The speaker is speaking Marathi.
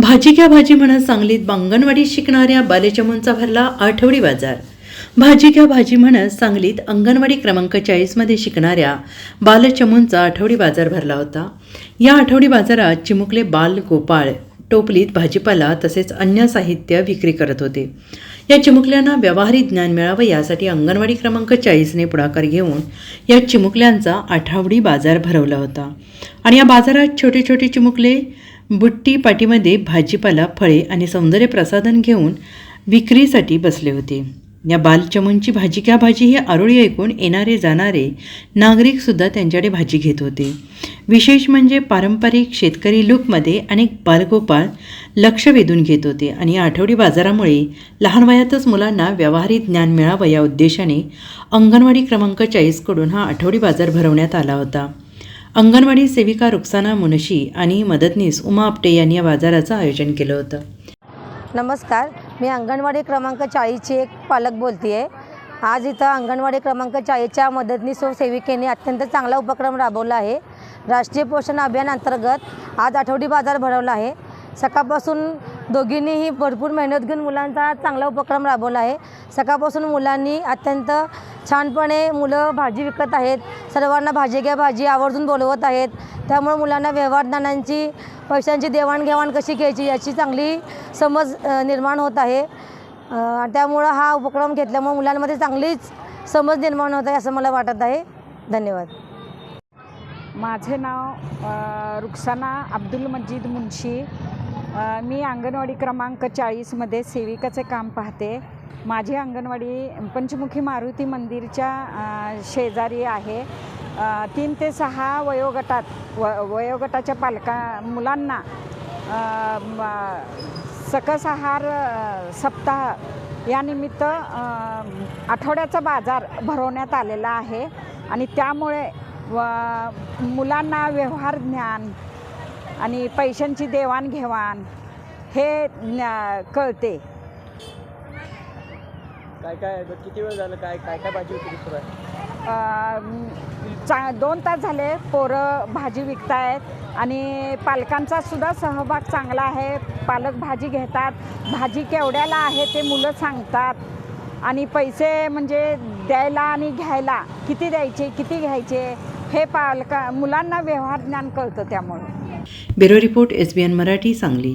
भाजी घ्या भाजी म्हणत सांगलीत अंगणवाडीत शिकणाऱ्या बालेचमूंचा भरला आठवडी बाजार. भाजी घ्या भाजी म्हणत सांगलीत अंगणवाडी क्रमांक चाळीसमध्ये शिकणाऱ्या बालचमूंचा आठवडी बाजार भरला होता. या आठवडी बाजारात चिमुकले बाल गोपाळ टोपलीत भाजीपाला तसेच अन्य साहित्य विक्री करत होते. या चिमुकल्यांना व्यावहारिक ज्ञान मिळावं यासाठी अंगणवाडी क्रमांक चाळीसने पुढाकार घेऊन या चिमुकल्यांचा आठवडी बाजार भरवला होता. आणि या बाजारात छोटे छोटे चिमुकले बुट्टी पाटीमध्ये भाजीपाला फळे आणि सौंदर्य प्रसाधन घेऊन विक्रीसाठी बसले होते. या बालचमूंची भाजी क्या भाजी ही आरोळी ऐकून येणारे जाणारे नागरिकसुद्धा त्यांच्याकडे भाजी घेत होते. विशेष म्हणजे पारंपरिक शेतकरी लुकमध्ये अनेक बालगोपाळ लक्ष वेधून घेत होते आणि या आठवडी बाजारामुळे लहान वयातच मुलांना व्यावहारिक ज्ञान मिळावं या उद्देशाने अंगणवाडी क्रमांक चाळीसकडून हा आठवडी बाजार भरवण्यात आला होता. अंगणवाडी सेविका रुक्साना मुनशी आणि मदतनीस उमा आपटे यांनी या बाजाराचं आयोजन केलं होतं. नमस्कार मी अंगणवाडी क्रमांक चाळीसची एक पालक बोलते आहे आज इथं अंगणवाडी क्रमांक चाळीसच्या मदतनीस व सेविकेने अत्यंत चांगला उपक्रम राबवला आहे. राष्ट्रीय पोषण अभियान अंतर्गत आज आठवडी बाजार भरवला आहे. सकाळपासून दोघींनीही भरपूर मेहनत घेऊन मुलांचा चांगला उपक्रम राबवला आहे. सकाळपासून मुलांनी अत्यंत छानपणे मुलं भाजी विकत आहेत. सर्वांना भाजी घ्या भाजी आवर्जून बोलवत आहेत. त्यामुळे मुलांना व्यवहारज्ञानांची पैशांची देवाणघेवाण कशी घ्यायची याची चांगली समज निर्माण होत आहे. त्यामुळं हा उपक्रम घेतल्यामुळे मुलांमध्ये चांगलीच समज निर्माण होत आहे असं मला वाटत आहे. धन्यवाद. माझे नाव अ, रुक्साना अब्दुल मजीद मुन्शी मी अंगणवाडी क्रमांक चाळीसमध्ये सेविकाचे काम पाहते. माझी अंगणवाडी पंचमुखी मारुती मंदिरच्या शेजारी आहे. तीन ते सहा वयोगटात व वयोगटाच्या पालका मुलांना सकस आहार सप्ताह यानिमित्त आठवड्याचा बाजार भरवण्यात आलेला आहे. आणि त्यामुळे व मुलांना व्यवहार ज्ञान आणि पैशांची देवाणघेवाण हे ज्ञा- कळते. काय काय आहे? बरं, किती वेळ झालं काय काय काय भाजी विक्री सुरू आहे अ, चा दोन तास झाले पोरं भाजी विकतायत आणि पालकांचा सुद्धा सहभाग चांगला आहे. पालक भाजी घेतात. भाजी केवढ्याला आहे ते मुलं सांगतात. आणि पैसे म्हणजे द्यायला आणि घ्यायला किती द्यायचे किती घ्यायचे हे पालका मुलांना व्यवहार ज्ञान कळतं त्यामुळे. Bureau report S B N Marathi Sangli.